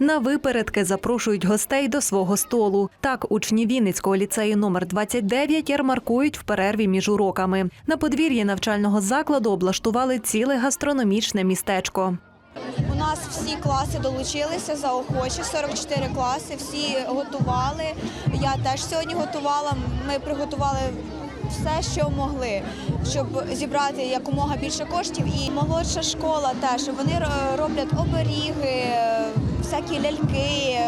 На випередки запрошують гостей до свого столу. Так, учні Вінницького ліцею номер 29 ярмаркують в перерві між уроками. На подвір'ї навчального закладу облаштували ціле гастрономічне містечко. У нас всі класи долучилися заохочі, 44 класи, всі готували. Я теж сьогодні готувала. Ми приготували все, що могли, щоб зібрати якомога більше коштів. І молодша школа теж вони роблять оберіги, всякі ляльки,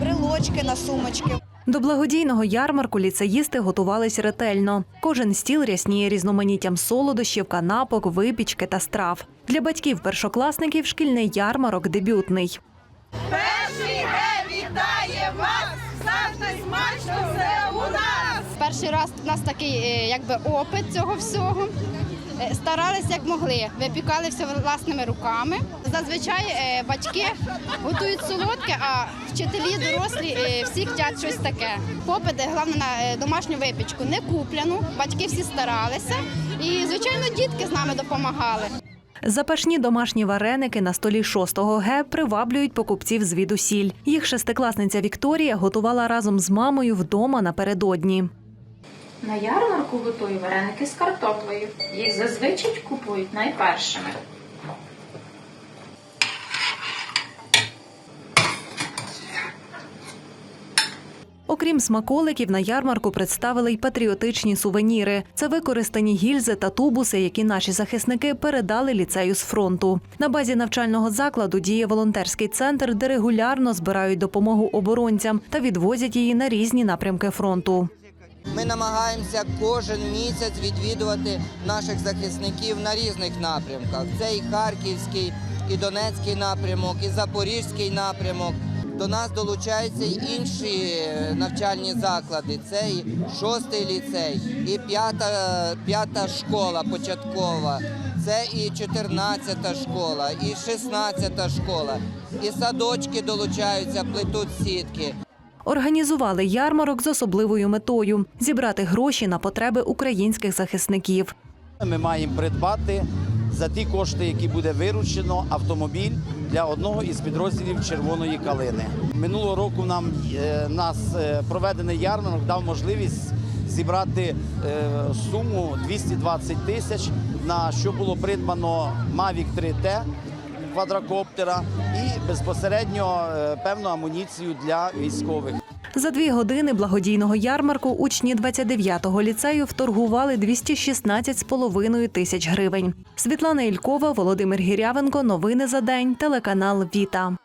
брелочки на сумочки. До благодійного ярмарку ліцеїсти готувались ретельно. Кожен стіл рясніє різноманіттям солодощів, канапок, випічки та страв. Для батьків першокласників шкільний ярмарок дебютний. Перший ге вітає вас! Перший раз у нас такий е, якби опит цього всього. Е, Старалися як могли, випікали все власними руками. Зазвичай е, батьки готують солодке, а вчителі дорослі всі хочуть щось таке. Попит е, головне на домашню випічку, не купляну. Батьки всі старалися, і звичайно дітки з нами допомагали. Запашні домашні вареники на столі 6-го Г приваблюють покупців звідусіль. Їх шестикласниця Вікторія готувала разом з мамою вдома напередодні. На ярмарку готую вареники з картоплею. Їх зазвичай купують найпершими. Окрім смаколиків, на ярмарку представили й патріотичні сувеніри. Це використані гільзи та тубуси, які наші захисники передали ліцею з фронту. На базі навчального закладу діє волонтерський центр, де регулярно збирають допомогу оборонцям та відвозять її на різні напрямки фронту. Ми намагаємося кожен місяць відвідувати наших захисників на різних напрямках. Це і Харківський, і Донецький напрямок, і Запорізький напрямок. До нас долучаються й інші навчальні заклади. Це і шостий ліцей, і п'ята, п'ята школа початкова, це і чотирнадцята школа, і шістнадцята школа, і садочки долучаються, плетуть сітки. Організували ярмарок з особливою метою зібрати гроші на потреби українських захисників. Ми маємо придбати за ті кошти, які буде виручено, автомобіль для одного із підрозділів Червоної калини. Минулого року нам е, нас е, проведений ярмарок дав можливість зібрати е, суму 220 тисяч, на що було придбано Mavic 3T квадрокоптера і безпосередньо е, певну амуніцію для військових. За дві години благодійного ярмарку учні 29-го ліцею вторгували 216,5 тисяч гривень. Світлана Ількова, Володимир Гірявенко. Новини за день. Телеканал Віта.